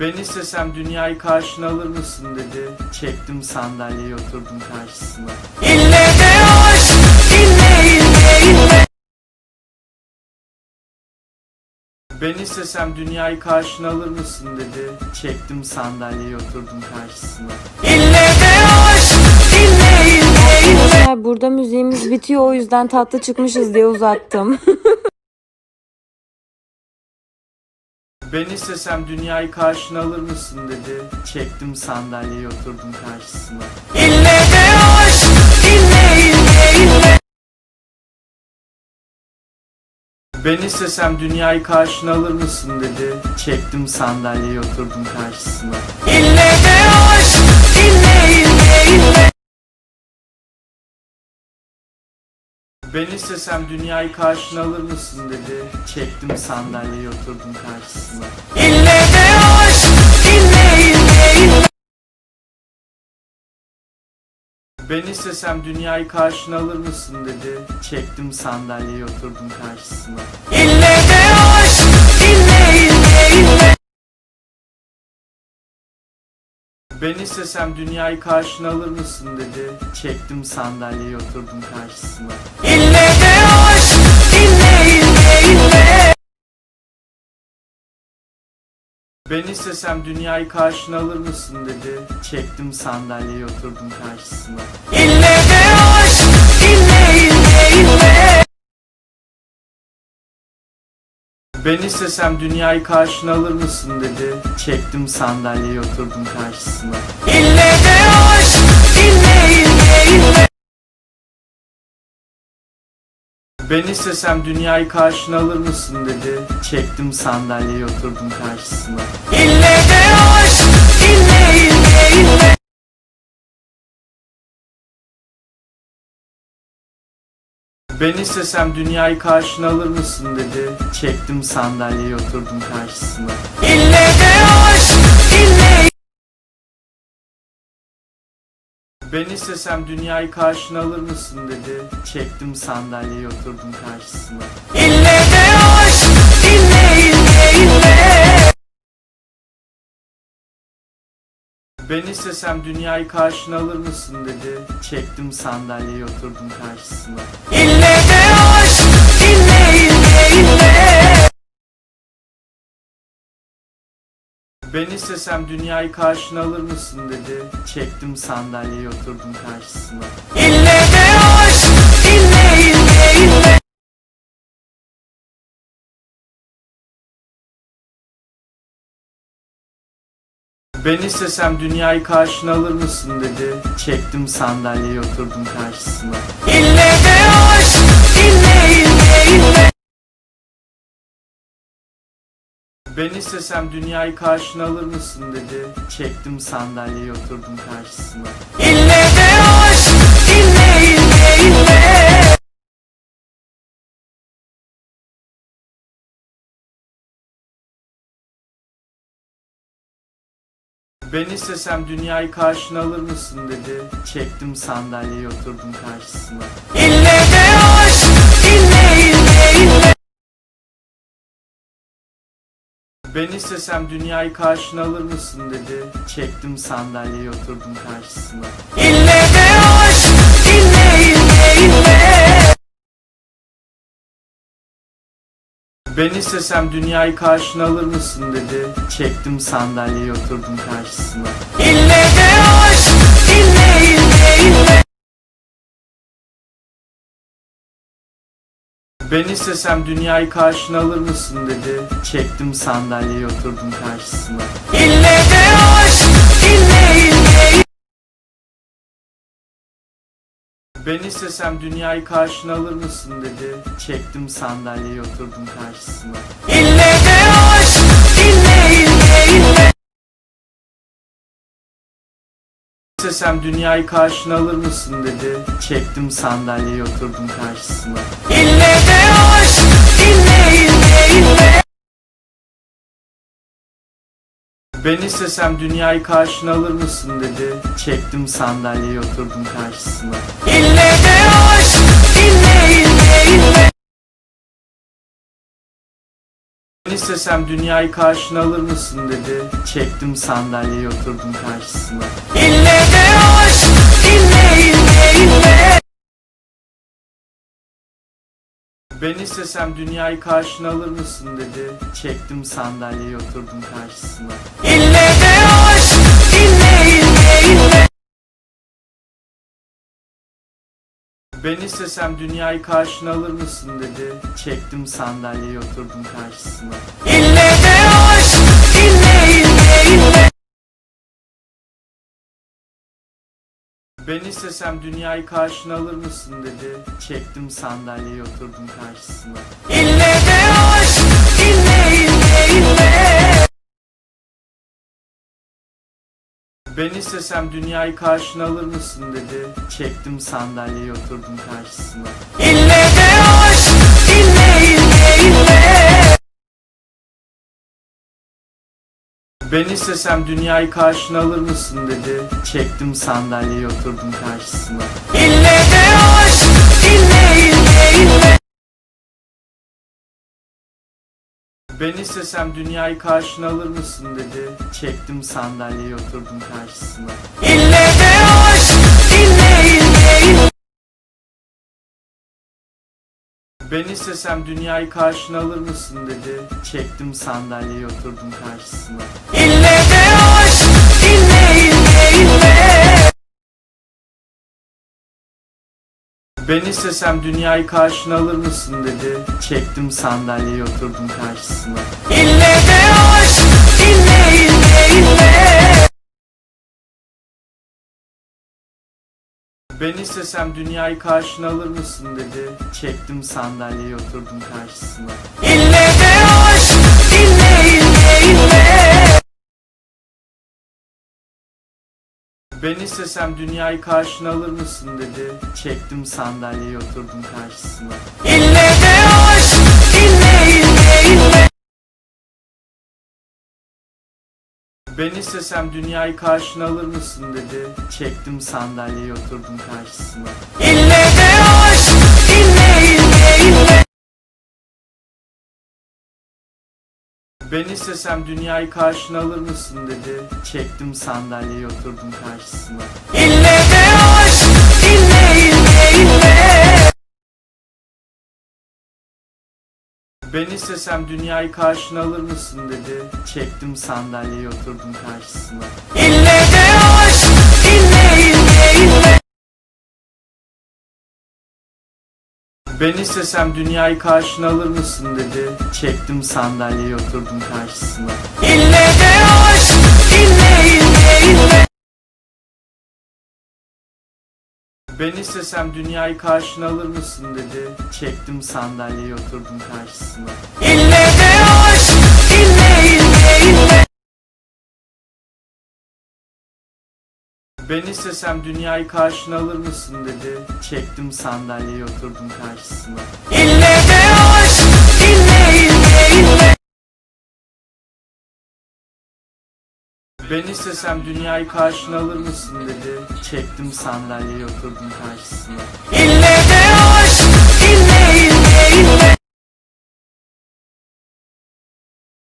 Ben istesem dünyayı karşına alır mısın dedi. Çektim sandalyeyi oturdum karşısına. İlle de aşk, ille ille ille. Ben istesem dünyayı karşına alır mısın dedi. Çektim sandalyeyi oturdum karşısına. İlle de aşk, ille ille ille. Burada müziğimiz bitiyor o yüzden tatlı çıkmışız diye uzattım. Ben istesem dünyayı karşına alır mısın dedi. Çektim sandalyeyi oturdum karşısına. İlle de aşk, ille ille ille. Ben istesem dünyayı karşına alır mısın dedi. Çektim sandalyeyi oturdum karşısına. İlle de aşk, ille ille ille. Ben istesem dünyayı karşına alır mısın dedi. Çektim sandalyeyi oturdum karşısına. İlle de aşk, ille ille ille. Ben istesem dünyayı karşına alır mısın dedi. Çektim sandalyeyi oturdum karşısına. İlle de aşk, ille ille ille. Ben istesem dünyayı karşına alır mısın dedi. Çektim sandalyeyi oturdum karşısına. İlle de aşk, ille ille ille. Ben istesem dünyayı karşına alır mısın dedi. Çektim sandalyeyi oturdum karşısına. İlle de aşk, Ben istesem dünyayı karşına alır mısın dedi. Çektim sandalyeyi oturdum karşısına. İlle de aşk, ille ille ille. Ben istesem dünyayı karşına alır mısın dedi. Çektim sandalyeyi oturdum karşısına. İlle de aşk, ille ille ille. Ben istesem dünyayı karşına alır mısın dedi. Çektim sandalyeyi oturdum karşısına. İlle de aşk, ille Ben istesem dünyayı karşına alır mısın dedi. Çektim sandalyeyi oturdum karşısına. İlle de aşk, ille Ben istesem dünyayı karşına alır mısın dedi. Çektim sandalyeyi oturdum karşısına. İlle de aşk, ille ille ille. Ben istesem dünyayı karşına alır mısın dedi. Çektim sandalyeyi oturdum karşısına. İlle de aşk, ille ille ille. Ben istesem dünyayı karşına alır mısın dedi. Çektim sandalyeyi oturdum karşısına. İlle de aşk, ille ille ille. Ben istesem dünyayı karşına alır mısın dedi. Çektim sandalyeyi oturdum karşısına. İlle de aşk, ille ille ille. Ben istesem dünyayı karşına alır mısın dedi. Çektim sandalyeyi oturdum karşısına. İlle de aşk, ille ille ille. Ben istesem dünyayı karşına alır mısın dedi. Çektim sandalyeyi oturdum karşısına. Ben istesem dünyayı karşına alır mısın dedi. Çektim sandalyeyi oturdum karşısına. İlle de aşk, ille ille ille. Ben istesem dünyayı karşına alır mısın dedi. Çektim sandalyeyi oturdum karşısına. İlle de aşk, ille ille ille. Ben istesem dünyayı karşına alır mısın dedi. Çektim sandalyeyi oturdum karşısına. İlle de aşk, ille ille ille. İstesem dünyayı karşına alır mısın dedi. Çektim sandalyeyi oturdum karşısına. İlle de aşk, ille Ben istesem dünyayı karşına alır mısın dedi. Çektim sandalyeyi oturdum karşısına. İlle de aşk, ille ille ille. Ben istesem dünyayı karşına alır mısın dedi. Çektim sandalyeyi oturdum karşısına. İlle de aşk ille ille ille Ben istesem dünyayı karşına alır mısın dedi. Çektim sandalyeyi oturdum karşısına. İlle de aşk ille ille ille Ben istesem dünyayı karşına alır mısın dedi. Çektim sandalyeyi oturdum karşısına. Ben istesem dünyayı karşına alır mısın dedi. Çektim sandalyeyi oturdum karşısına. İlle de aşk ille ille ille Ben istesem dünyayı karşına alır mısın dedi. Çektim sandalyeyi oturdum karşısına. İlle de aşk Ben istesem dünyayı karşına alır mısın dedi. Çektim sandalyeyi oturdum karşısına. İlle de aşk ille ille ille Ben istesem dünyayı karşına alır mısın dedi. Çektim sandalyeyi oturdum karşısına. İlle de aşk Ben istesem dünyayı karşına alır mısın dedi. Çektim sandalyeyi oturdum karşısına. İlle de aşk ille ille ille Ben istesem dünyayı karşına alır mısın dedi. Çektim sandalyeyi oturdum karşısına. İlle de aşk ille ille ille Ben istesem dünyayı karşına alır mısın dedi. Çektim sandalyeyi oturdum karşısına. İlle de aşk ille ille ille Ben istesem dünyayı karşına alır mısın dedi. Çektim sandalyeyi oturdum karşısına. İlle de aşk Ben istesem dünyayı karşına alır mısın dedi. Çektim sandalyeyi oturdum karşısına. İlle de aşk ille ille ille Ben istesem dünyayı karşına alır mısın dedi. Çektim sandalyeyi oturdum karşısına. İlle de aşk ille ille ille Ben istesem dünyayı karşına alır mısın dedi. Çektim sandalyeyi oturdum karşısına. İlle de aşk ille ille ille Ben istesem dünyayı karşına alır mısın dedi. Çektim sandalyeyi oturdum karşısına. İlle de aşk ille ille ille Ben istesem dünyayı karşına alır mısın dedi. Çektim sandalyeyi oturdum karşısına. İlle de aşk ille ille ille Ben istesem dünyayı karşına alır mısın dedi. Çektim sandalyeyi oturdum karşısına. İlle de aşk ille ille ille Ben istesem dünyayı karşına alır mısın dedi. Çektim sandalyeyi oturdum karşısına. İlle de aşk ille ille ille